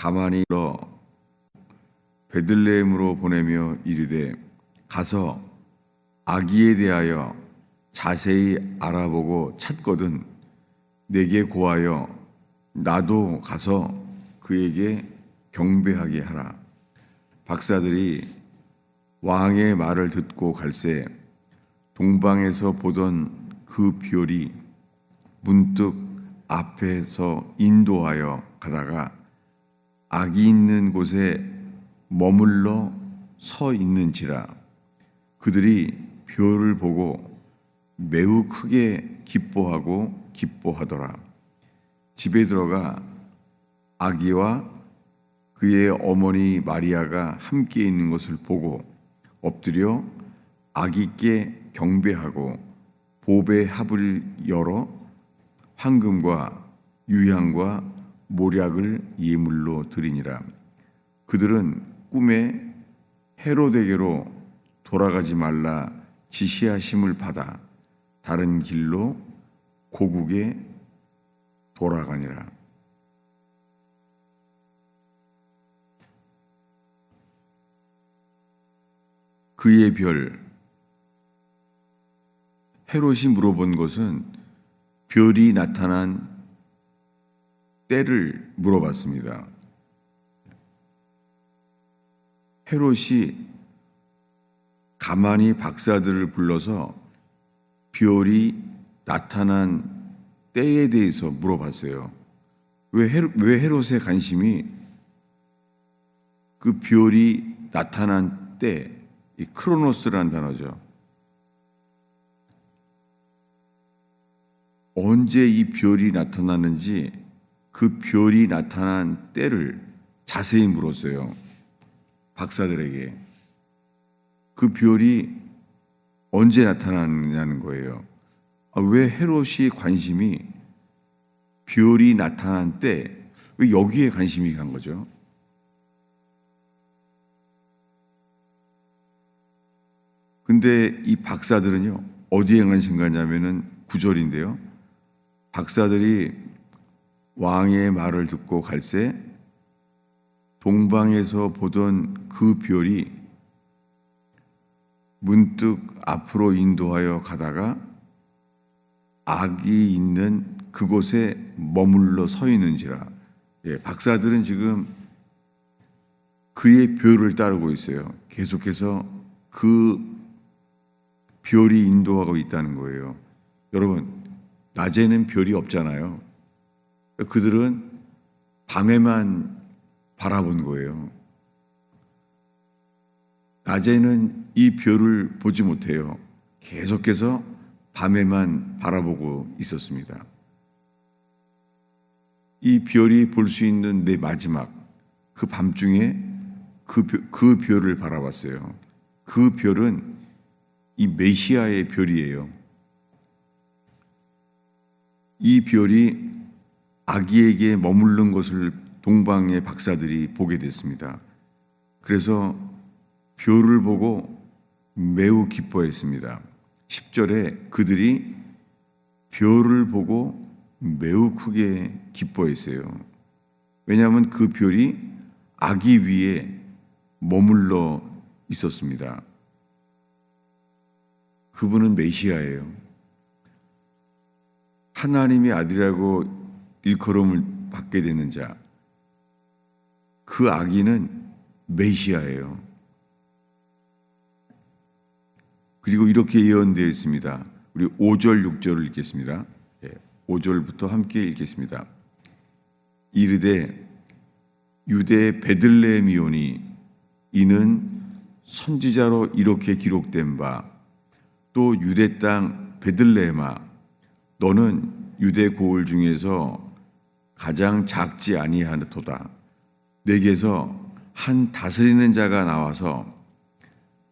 가만히 일어 베들레헴으로 보내며 이르되 가서 아기에 대하여 자세히 알아보고 찾거든 내게 고하여 나도 가서 그에게 경배하게 하라. 박사들이 왕의 말을 듣고 갈새 동방에서 보던 그 별이 문득 앞에서 인도하여 가다가 악이 있는 곳에 머물러 서 있는지라 그들이 별을 보고 매우 크게 기뻐하고 기뻐하더라. 집에 들어가 아기와 그의 어머니 마리아가 함께 있는 것을 보고 엎드려 아기께 경배하고 보배 합을 열어 황금과 유향과 모략을 예물로 드리니라. 그들은 꿈에 헤로데게로 돌아가지 말라 지시하심을 받아 다른 길로 고국에 돌아가니라. 그의 별 헤롯이 물어본 것은 별이 나타난 때를 물어봤습니다. 헤롯이 가만히 박사들을 불러서 별이 나타난 때에 대해서 물어봤어요. 왜, 헤롯, 왜 헤롯의 관심이 그 별이 나타난 때, 이 크로노스라는 단어죠. 언제 이 별이 나타났는지 그 별이 나타난 때를 자세히 물었어요. 박사들에게. 그 별이 언제 나타났냐는 거예요. 아, 왜 헤롯이 관심이 별이 나타난 때, 왜 여기에 관심이 간 거죠? 근데 이 박사들은요, 어디에 관심 가냐면은 구절인데요. 박사들이 왕의 말을 듣고 갈새 동방에서 보던 그 별이 문득 앞으로 인도하여 가다가 악이 있는 그곳에 머물러 서 있는지라. 예, 박사들은 지금 그의 별을 따르고 있어요. 계속해서 그 별이 인도하고 있다는 거예요. 여러분, 낮에는 별이 없잖아요. 그들은 밤에만 바라본 거예요. 낮에는 이 별을 보지 못해요. 계속해서 밤에만 바라보고 있었습니다. 이 별이 볼 수 있는 내 마지막 그 밤중에 그, 그 별을 바라봤어요. 그 별은 이 메시아의 별이에요. 이 별이 아기에게 머무른 것을 동방의 박사들이 보게 됐습니다. 그래서 별을 보고 매우 기뻐했습니다. 10절에 그들이 별을 보고 매우 크게 기뻐했어요. 왜냐하면 그 별이 아기 위에 머물러 있었습니다. 그분은 메시아예요. 하나님의 아들이라고 일컬음을 받게 되는 자. 그 아기는 메시아예요. 그리고 이렇게 예언되어 있습니다. 우리 5절, 6절을 읽겠습니다. 5절부터 함께 읽겠습니다. 이르되 유대 베들레헴이오니 이는 선지자로 이렇게 기록된 바 또 유대 땅 베들레헴아 너는 유대 고을 중에서 가장 작지 아니하도다. 내게서 한 다스리는 자가 나와서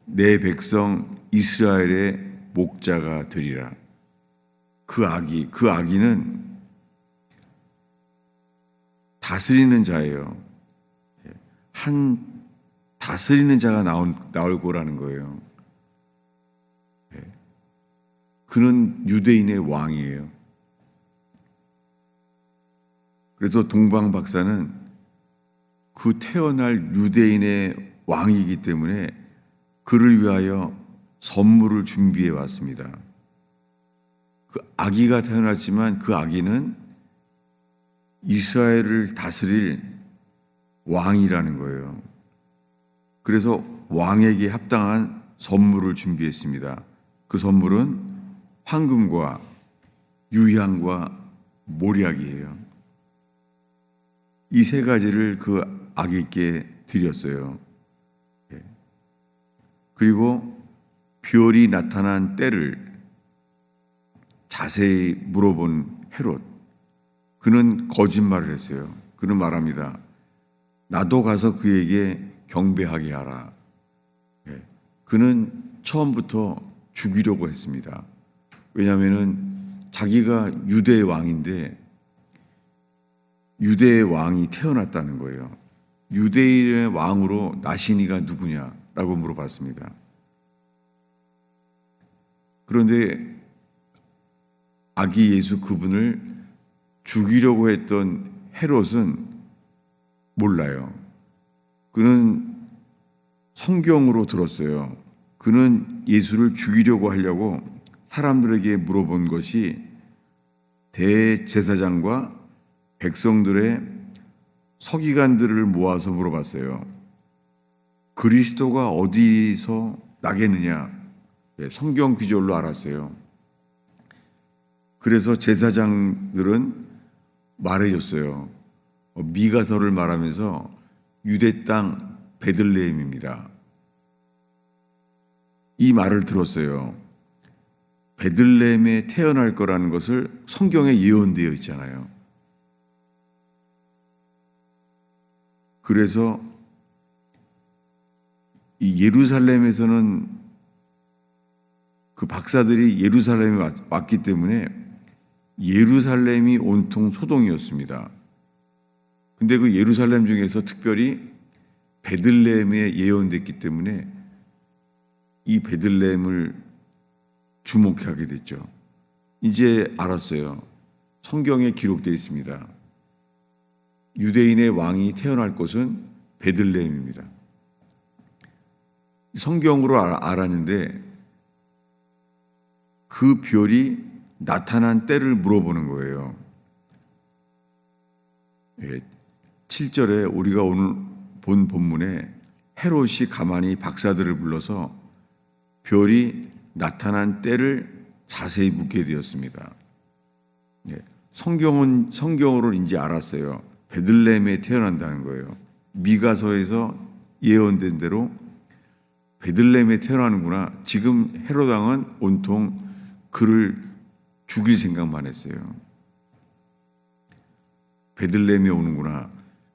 내 백성 이스라엘의 목자가 되리라. 그 아기 그 아기는 다스리는 자예요. 한 다스리는 자가 나온, 나올 거라는 거예요. 그는 유대인의 왕이에요. 그래서 동방 박사는 그 태어날 유대인의 왕이기 때문에 그를 위하여 선물을 준비해 왔습니다. 그 아기가 태어났지만 그 아기는 이스라엘을 다스릴 왕이라는 거예요. 그래서 왕에게 합당한 선물을 준비했습니다. 그 선물은 황금과 유향과 모략이에요. 이 세 가지를 그 아기께 드렸어요. 예. 그리고 별이 나타난 때를 자세히 물어본 헤롯. 그는 거짓말을 했어요. 그는 말합니다. 나도 가서 그에게 경배하게 하라. 예. 그는 처음부터 죽이려고 했습니다. 왜냐하면은 자기가 유대의 왕인데 유대의 왕이 태어났다는 거예요. 유대인의 왕으로 나시니가 누구냐라고 물어봤습니다. 그런데 아기 예수 그분을 죽이려고 했던 헤롯은 몰라요. 그는 성경으로 들었어요. 그는 예수를 죽이려고 하려고 사람들에게 물어본 것이 대제사장과 백성들의 서기관들을 모아서 물어봤어요. 그리스도가 어디서 나겠느냐? 예, 성경 구절로 알았어요. 그래서 제사장들은 말해줬어요. 어, 미가서를 말하면서 유대 땅 베들레헴입니다. 이 말을 들었어요. 베들레헴에 태어날 거라는 것을 성경에 예언되어 있잖아요. 그래서 이 예루살렘에서는 그 박사들이 예루살렘에 왔기 때문에 예루살렘이 온통 소동이었습니다. 근데 그 예루살렘 중에서 특별히 베들레헴에 예언됐기 때문에 이 베들레헴을 주목하게 됐죠. 이제 알았어요. 성경에 기록되어 있습니다. 유대인의 왕이 태어날 곳은 베들레헴입니다. 성경으로 알았는데 그 별이 나타난 때를 물어보는 거예요. 7절에 예, 우리가 오늘 본 본문에 헤롯이 가만히 박사들을 불러서 별이 나타난 때를 자세히 묻게 되었습니다. 예, 성경은 성경으로 이제 알았어요. 베들레헴에 태어난다는 거예요. 미가서에서 예언된 대로 베들레헴에 태어나는구나. 지금 헤로당은 온통 그를 죽일 생각만 했어요. 베들레헴에 오는구나.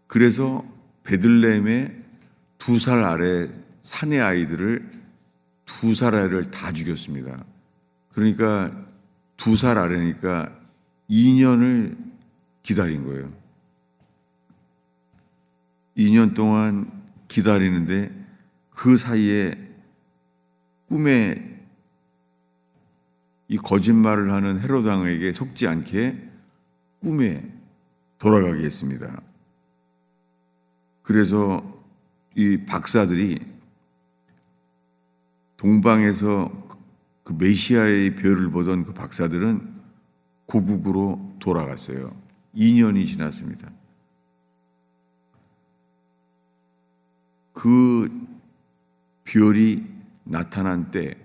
그래서 베들레헴에 두 살 아래 사내 아이들을 두 살 아이를 다 죽였습니다. 그러니까 두 살 아래니까 2년을 기다린 거예요. 2년 동안 기다리는데 그 사이에 꿈에 이 거짓말을 하는 헤롯 왕에게 속지 않게 꿈에 돌아가게 했습니다. 그래서 이 박사들이 동방에서 그 메시아의 별을 보던 그 박사들은 고국으로 돌아갔어요. 2년이 지났습니다. 그 별이 나타난 때,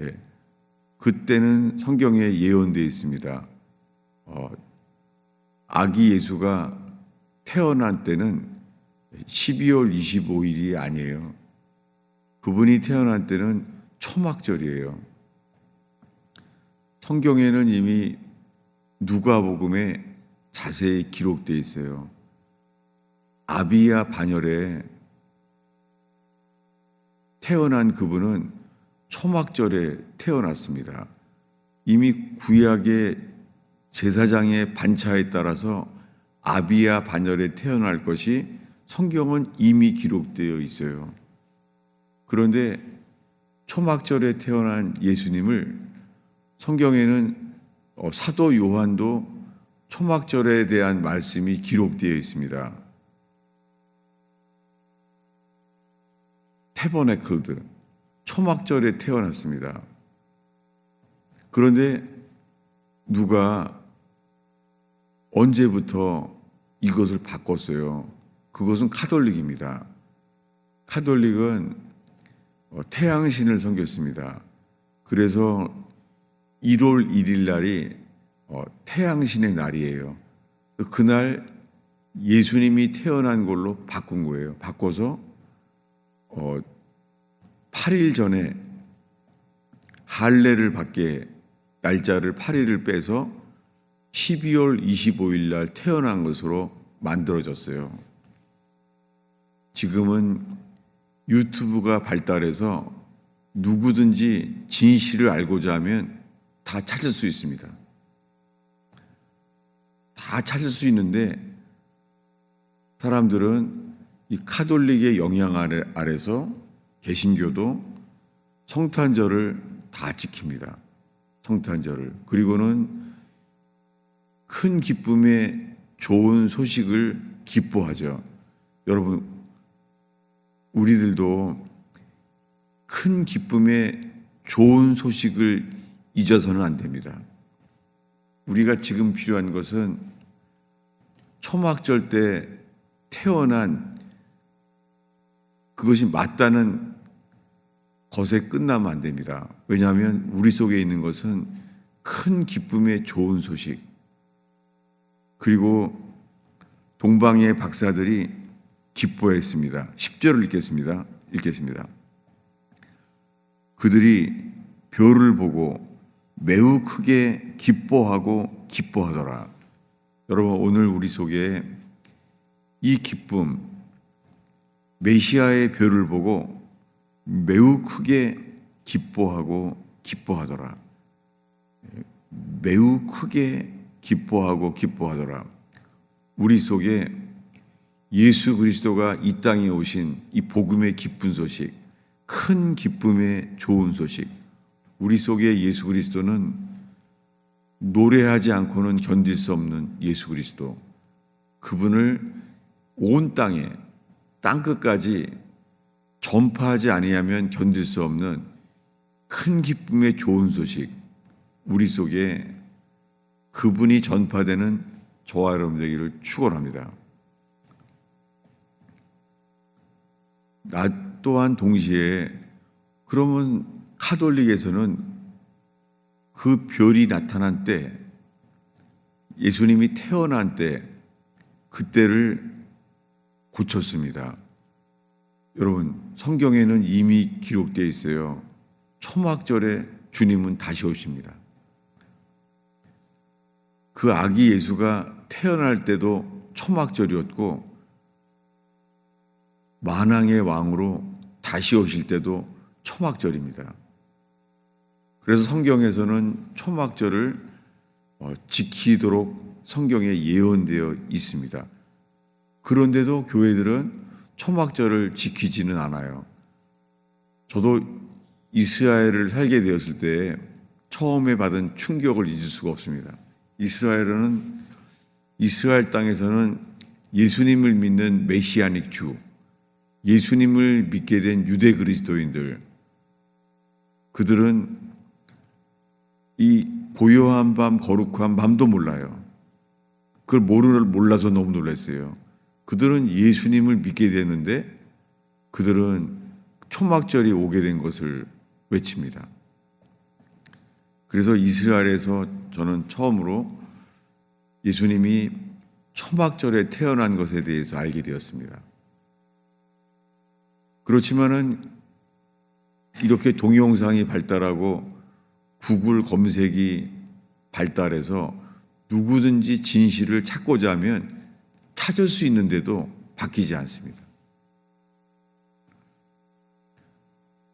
예, 그때는 성경에 예언되어 있습니다. 어, 아기 예수가 태어난 때는 12월 25일이 아니에요. 그분이 태어난 때는 초막절이에요. 성경에는 이미 누가복음에 자세히 기록되어 있어요. 아비야 반열에 태어난 그분은 초막절에 태어났습니다. 이미 구약의 제사장의 반차에 따라서 아비야 반열에 태어날 것이 성경은 이미 기록되어 있어요. 그런데 초막절에 태어난 예수님을 성경에는 어, 사도 요한도 초막절에 대한 말씀이 기록되어 있습니다. 테버네클드 초막절에 태어났습니다. 그런데 누가 언제부터 이것을 바꿨어요? 그것은 카톨릭입니다. 카톨릭은 어, 태양신을 섬겼습니다. 그래서 1월 1일 날이 어, 태양신의 날이에요. 그날 예수님이 태어난 걸로 바꾼 거예요. 바꿔서 어, 8일 전에 할례를 받게 날짜를 8일을 빼서 12월 25일 날 태어난 것으로 만들어졌어요. 지금은 유튜브가 발달해서 누구든지 진실을 알고자 하면 다 찾을 수 있습니다. 다 찾을 수 있는데 사람들은 이 카톨릭의 영향 아래, 아래서 개신교도 성탄절을 다 지킵니다. 성탄절을. 그리고는 큰 기쁨의 좋은 소식을 기뻐하죠. 여러분, 우리들도 큰 기쁨의 좋은 소식을 잊어서는 안 됩니다. 우리가 지금 필요한 것은 초막절 때 태어난 그것이 맞다는 것에 끝나면 안 됩니다. 왜냐하면 우리 속에 있는 것은 큰 기쁨의 좋은 소식, 그리고 동방의 박사들이 기뻐했습니다. 10절을 읽겠습니다. 읽겠습니다. 그들이 별을 보고 매우 크게 기뻐하고 기뻐하더라. 여러분, 오늘 우리 속에 이 기쁨, 메시아의 별을 보고 매우 크게 기뻐하고 기뻐하더라. 매우 크게 기뻐하고 기뻐하더라. 우리 속에 예수 그리스도가 이 땅에 오신 이 복음의 기쁜 소식, 큰 기쁨의 좋은 소식. 우리 속에 예수 그리스도는 노래하지 않고는 견딜 수 없는 예수 그리스도. 그분을 온 땅에 땅 끝까지 전파하지 아니하면 견딜 수 없는 큰 기쁨의 좋은 소식. 우리 속에 그분이 전파되는 저와 여러분 되기를 축원합니다. 나 또한 동시에 그러면 카톨릭에서는 그 별이 나타난 때 예수님이 태어난 때 그때를 고쳤습니다. 여러분 성경에는 이미 기록되어 있어요. 초막절에 주님은 다시 오십니다. 그 아기 예수가 태어날 때도 초막절이었고 만왕의 왕으로 다시 오실 때도 초막절입니다. 그래서 성경에서는 초막절을 어, 지키도록 성경에 예언되어 있습니다. 그런데도 교회들은 초막절을 지키지는 않아요. 저도 이스라엘을 살게 되었을 때 처음에 받은 충격을 잊을 수가 없습니다. 이스라엘은 이스라엘 땅에서는 예수님을 믿는 메시아닉 주, 예수님을 믿게 된 유대 그리스도인들, 그들은 이 고요한 밤, 거룩한 밤도 몰라요. 그걸 모르, 몰라서 너무 놀랐어요. 그들은 예수님을 믿게 되는데 그들은 초막절이 오게 된 것을 외칩니다. 그래서 이스라엘에서 저는 처음으로 예수님이 초막절에 태어난 것에 대해서 알게 되었습니다. 그렇지만은 이렇게 동영상이 발달하고 구글 검색이 발달해서 누구든지 진실을 찾고자 하면 찾을 수 있는데도 바뀌지 않습니다.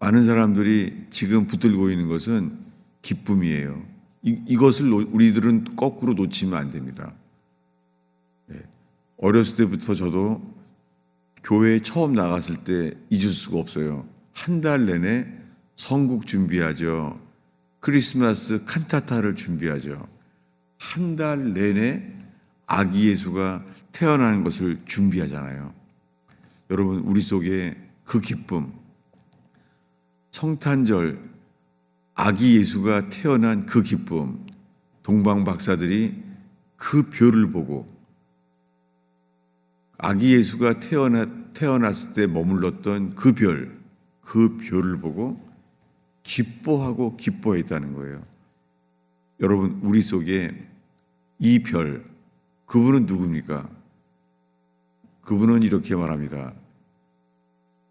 많은 사람들이 지금 붙들고 있는 것은 기쁨이에요. 이, 이것을 우리들은 거꾸로 놓치면 안 됩니다. 네. 어렸을 때부터 저도 교회에 처음 나갔을 때 잊을 수가 없어요. 한 달 내내 성국 준비하죠. 크리스마스 칸타타를 준비하죠. 한 달 내내 아기 예수가 태어나는 것을 준비하잖아요. 여러분, 우리 속에 그 기쁨, 성탄절 아기 예수가 태어난 그 기쁨, 동방 박사들이 그 별을 보고 아기 예수가 태어나, 태어났을 때 머물렀던 그 별, 그 별을 보고 기뻐하고 기뻐했다는 거예요. 여러분, 우리 속에 이 별, 그분은 누굽니까? 그분은 이렇게 말합니다.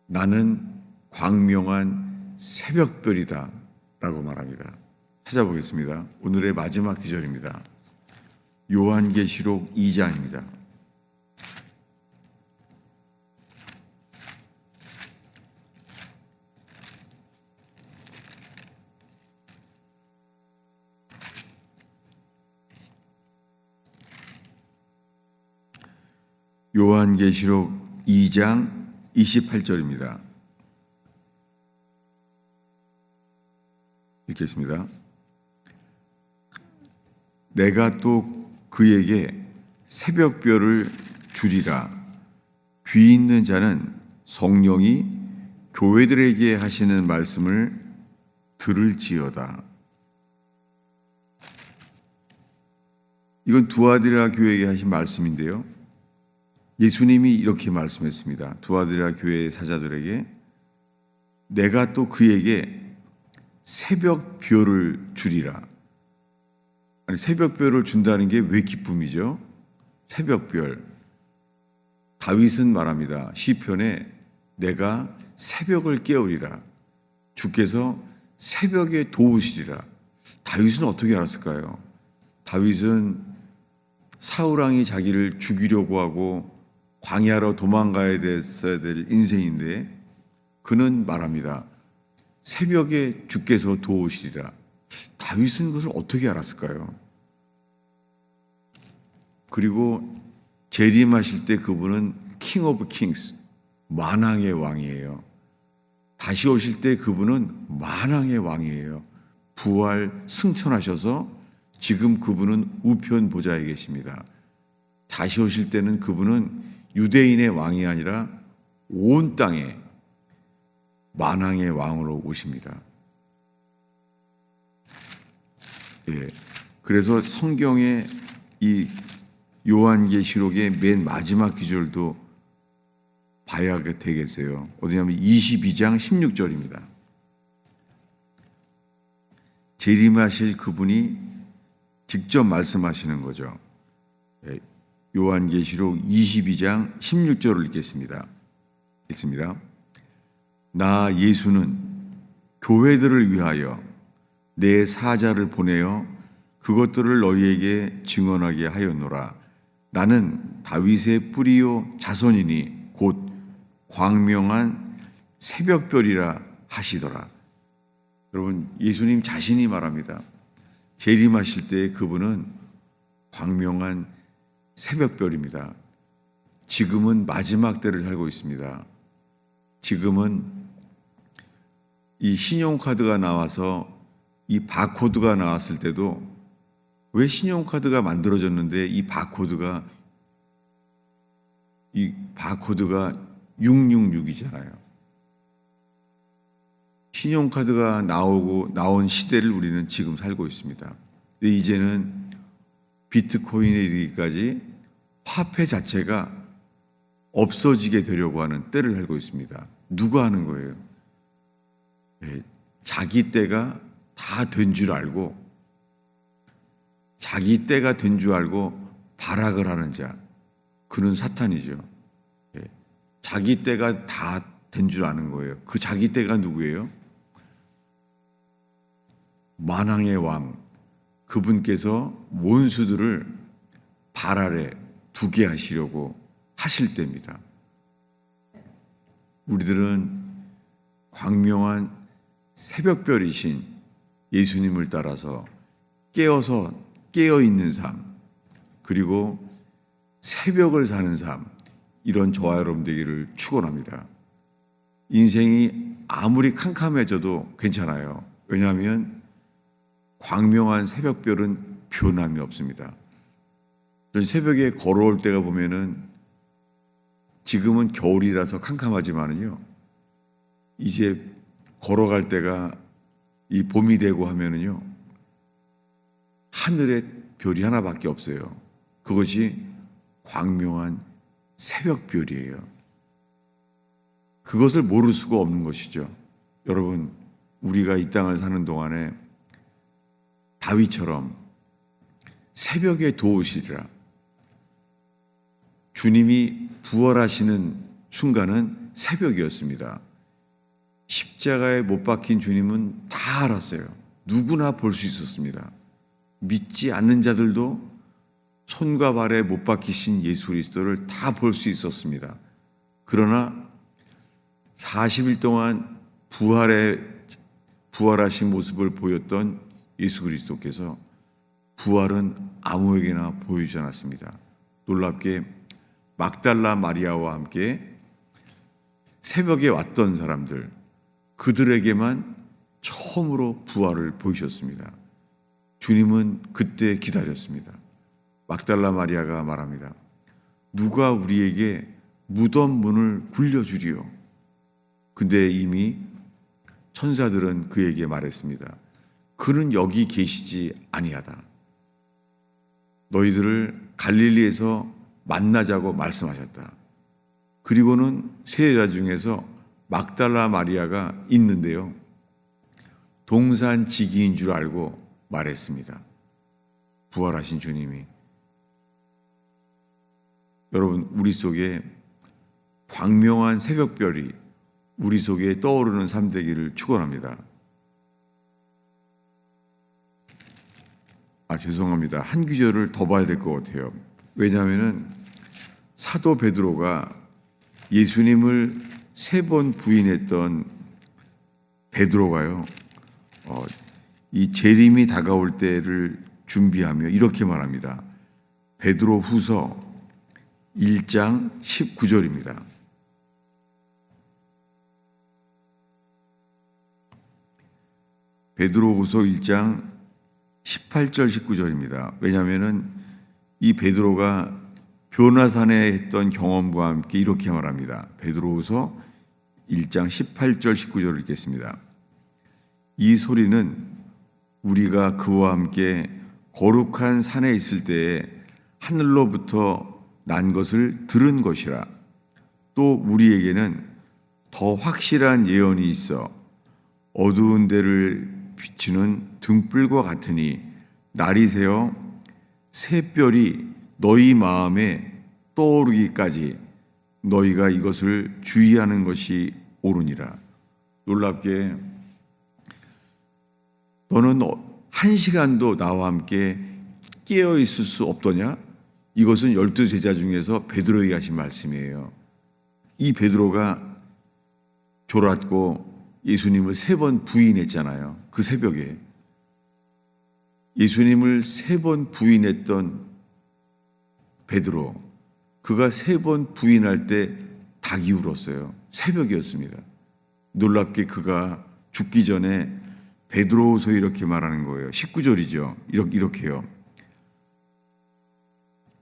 나는 광명한 새벽별이다. 라고 말합니다. 찾아보겠습니다. 오늘의 마지막 기절입니다. 요한계시록 2장입니다. 요한계시록 2장 28절입니다. 읽겠습니다. 내가 또 그에게 새벽별을 주리라. 귀 있는 자는 성령이 교회들에게 하시는 말씀을 들을지어다. 이건 두아디라 교회에게 하신 말씀인데요. 예수님이 이렇게 말씀했습니다. 두아디라 교회 사자들에게 내가 또 그에게 새벽 별을 주리라. 아니, 새벽 별을 준다는 게 왜 기쁨이죠? 새벽 별. 다윗은 말합니다. 시편에 내가 새벽을 깨우리라. 주께서 새벽에 도우시리라. 다윗은 어떻게 알았을까요? 다윗은 사우랑이 자기를 죽이려고 하고 광야로 도망가야 됐어야 될 인생인데 그는 말합니다. 새벽에 주께서 도우시리라. 다윗은 그것을 어떻게 알았을까요? 그리고 재림하실 때 그분은 킹 오브 킹스, 만왕의 왕이에요. 다시 오실 때 그분은 만왕의 왕이에요. 부활 승천하셔서 지금 그분은 우편 보좌에 계십니다. 다시 오실 때는 그분은 유대인의 왕이 아니라 온 땅에 만왕의 왕으로 오십니다. 예. 그래서 성경의 이 요한계시록의 맨 마지막 기절도 봐야 되겠어요. 어디냐면 22장 16절입니다. 재림하실 그분이 직접 말씀하시는 거죠. 예. 요한계시록 22장 16절을 읽겠습니다. 읽습니다. 나 예수는 교회들을 위하여 내 사자를 보내어 그것들을 너희에게 증언하게 하였노라. 나는 다윗의 뿌리요 자손이니 곧 광명한 새벽별이라 하시더라. 여러분 예수님 자신이 말합니다. 재림하실 때 그분은 광명한 새벽별입니다. 지금은 마지막 때를 살고 있습니다. 지금은 이 신용카드가 나와서 이 바코드가 나왔을 때도 왜 신용카드가 만들어졌는데 이 바코드가 이 바코드가 666이잖아요. 신용카드가 나오고 나온 시대를 우리는 지금 살고 있습니다. 근데 이제는 비트코인에 이르기까지 화폐 자체가 없어지게 되려고 하는 때를 살고 있습니다. 누가 하는 거예요? 예, 자기 때가 다 된 줄 알고 자기 때가 된 줄 알고 발악을 하는 자 그는 사탄이죠. 예, 자기 때가 다 된 줄 아는 거예요. 그 자기 때가 누구예요? 만왕의 왕 그분께서 원수들을 발 아래 두게 하시려고 하실 때입니다. 우리들은 광명한 새벽별이신 예수님을 따라서 깨어서 깨어 있는 삶, 그리고 새벽을 사는 삶, 이런 저와 여러분 되기를 축원합니다. 인생이 아무리 캄캄해져도 괜찮아요. 왜냐하면 광명한 새벽별은 변함이 없습니다. 전 새벽에 걸어올 때가 보면은 지금은 겨울이라서 캄캄하지만은요. 이제 걸어갈 때가 이 봄이 되고 하면은요 하늘에 별이 하나밖에 없어요. 그것이 광명한 새벽별이에요. 그것을 모를 수가 없는 것이죠. 여러분, 우리가 이 땅을 사는 동안에 다윗처럼 새벽에 도우시리라. 주님이 부활하시는 순간은 새벽이었습니다. 십자가에 못 박힌 주님은 다 알았어요. 누구나 볼 수 있었습니다. 믿지 않는 자들도 손과 발에 못 박히신 예수 그리스도를 다 볼 수 있었습니다. 그러나 40일 동안 부활의 부활하신 모습을 보였던 예수 그리스도께서 부활은 아무에게나 보이지 않았습니다. 놀랍게 막달라 마리아와 함께 새벽에 왔던 사람들 그들에게만 처음으로 부활을 보이셨습니다. 주님은 그때 기다렸습니다. 막달라 마리아가 말합니다. 누가 우리에게 무덤 문을 굴려주리요? 근데 이미 천사들은 그에게 말했습니다. 그는 여기 계시지 아니하다. 너희들을 갈릴리에서 만나자고 말씀하셨다. 그리고는 세 여자 중에서 막달라 마리아가 있는데요. 동산 지기인 줄 알고 말했습니다. 부활하신 주님이 여러분 우리 속에 광명한 새벽별이 우리 속에 떠오르는 삶 되기를 축원합니다. 아 죄송합니다. 한 구절을 더 봐야 될 것 같아요. 왜냐하면은 사도 베드로가 예수님을 세 번 부인했던 베드로가요. 어, 이 재림이 다가올 때를 준비하며 이렇게 말합니다. 베드로 후서 1장 19절입니다. 베드로 후서 1장 18절 19절입니다. 왜냐하면은 이 베드로가 변화산에 했던 경험과 함께 이렇게 말합니다. 베드로후서 1장 18절 19절을 읽겠습니다. 이 소리는 우리가 그와 함께 거룩한 산에 있을 때에 하늘로부터 난 것을 들은 것이라. 또 우리에게는 더 확실한 예언이 있어 어두운 데를 비추는 등불과 같으니 날이 새어 새별이 너희 마음에 떠오르기까지 너희가 이것을 주의하는 것이 옳으니라. 놀랍게 너는 한 시간도 나와 함께 깨어 있을 수 없더냐? 이것은 열두 제자 중에서 베드로에게 하신 말씀이에요. 이 베드로가 졸았고 예수님을 세 번 부인했잖아요. 그 새벽에 예수님을 세 번 부인했던 베드로 그가 세 번 부인할 때 닭이 울었어요. 새벽이었습니다. 놀랍게 그가 죽기 전에 베드로서 이렇게 말하는 거예요. 19절이죠. 이렇게 이렇게요.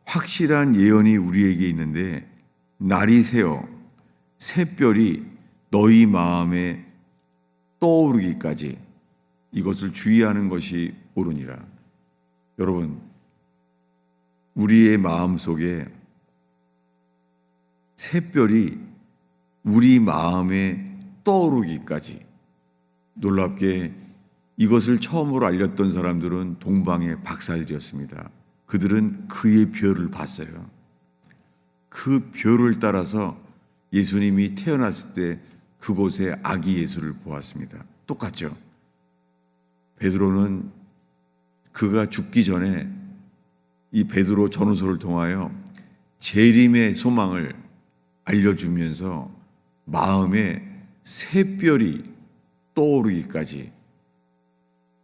확실한 예언이 우리에게 있는데 날이 새어 새별이 너희 마음에 떠오르기까지 이것을 주의하는 것이 옳으니라. 여러분, 우리의 마음 속에 새별이 우리 마음에 떠오르기까지 놀랍게 이것을 처음으로 알렸던 사람들은 동방의 박사들이었습니다. 그들은 그의 별을 봤어요. 그 별을 따라서 예수님이 태어났을 때 그곳에 아기 예수를 보았습니다. 똑같죠. 베드로는 그가 죽기 전에 이 베드로 전후서를 통하여 재림의 소망을 알려주면서 마음에 새별이 떠오르기까지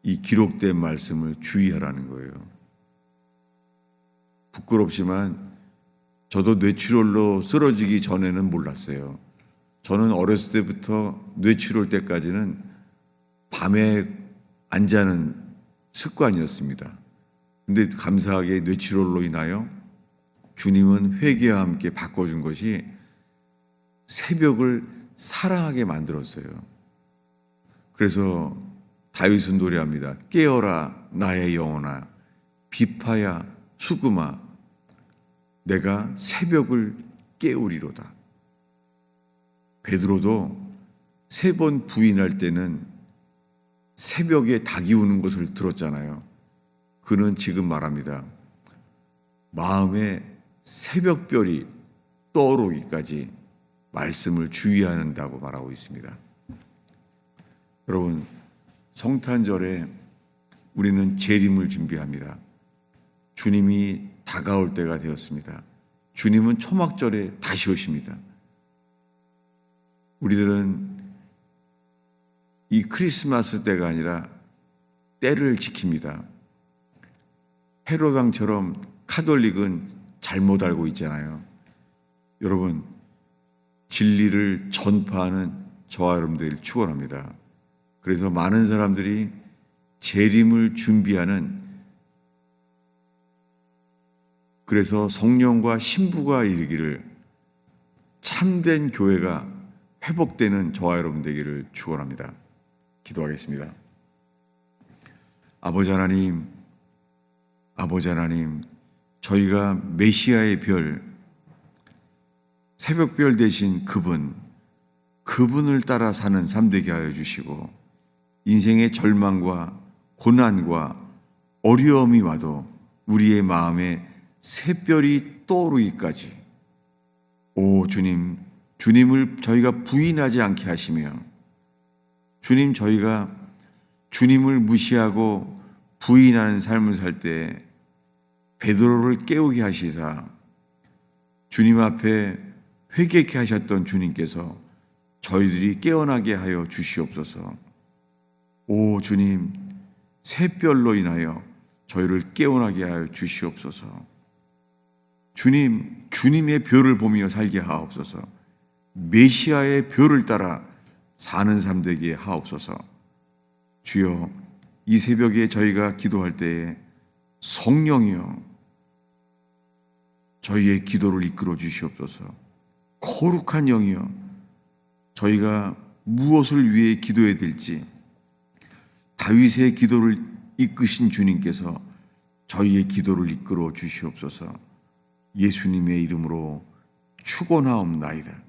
이 기록된 말씀을 주의하라는 거예요. 부끄럽지만 저도 뇌출혈로 쓰러지기 전에는 몰랐어요. 저는 어렸을 때부터 뇌출혈 때까지는 밤에 안 자는 습관이었습니다. 근데 감사하게 뇌출혈로 인하여 주님은 회개와 함께 바꿔준 것이 새벽을 사랑하게 만들었어요. 그래서 다윗은 노래합니다. 깨어라 나의 영혼아 비파야 수금아 내가 새벽을 깨우리로다. 베드로도 세 번 부인할 때는 새벽에 닭이 우는 것을 들었잖아요. 그는 지금 말합니다. 마음에 새벽별이 떠오르기까지 말씀을 주의한다고 말하고 있습니다. 여러분, 성탄절에 우리는 재림을 준비합니다. 주님이 다가올 때가 되었습니다. 주님은 초막절에 다시 오십니다. 우리들은 이 크리스마스 때가 아니라 때를 지킵니다. 헤로당처럼 카톨릭은 잘못 알고 있잖아요. 여러분, 진리를 전파하는 저와 여러분들 축원합니다. 그래서 많은 사람들이 재림을 준비하는 그래서 성령과 신부가 이르기를 참된 교회가 회복되는 저와 여러분 되기를 축원합니다. 기도하겠습니다. 아버지 하나님, 아버지 하나님, 저희가 메시아의 별, 새벽별 대신 그분, 그분을 따라 사는 삶 되게 하여 주시고, 인생의 절망과 고난과 어려움이 와도 우리의 마음에 새별이 떠오르기까지, 오 주님, 주님을 저희가 부인하지 않게 하시며, 주님 저희가 주님을 무시하고 부인하는 삶을 살 때 베드로를 깨우게 하시사 주님 앞에 회개케 하셨던 주님께서 저희들이 깨어나게 하여 주시옵소서. 오 주님 새별로 인하여 저희를 깨어나게 하여 주시옵소서. 주님 주님의 별을 보며 살게 하옵소서. 메시아의 별을 따라 사는 삶 되게 하옵소서. 주여, 이 새벽에 저희가 기도할 때에 성령이여 저희의 기도를 이끌어 주시옵소서. 거룩한 영이여 저희가 무엇을 위해 기도해야 될지 다윗의 기도를 이끄신 주님께서 저희의 기도를 이끌어 주시옵소서. 예수님의 이름으로 축원하옵나이다.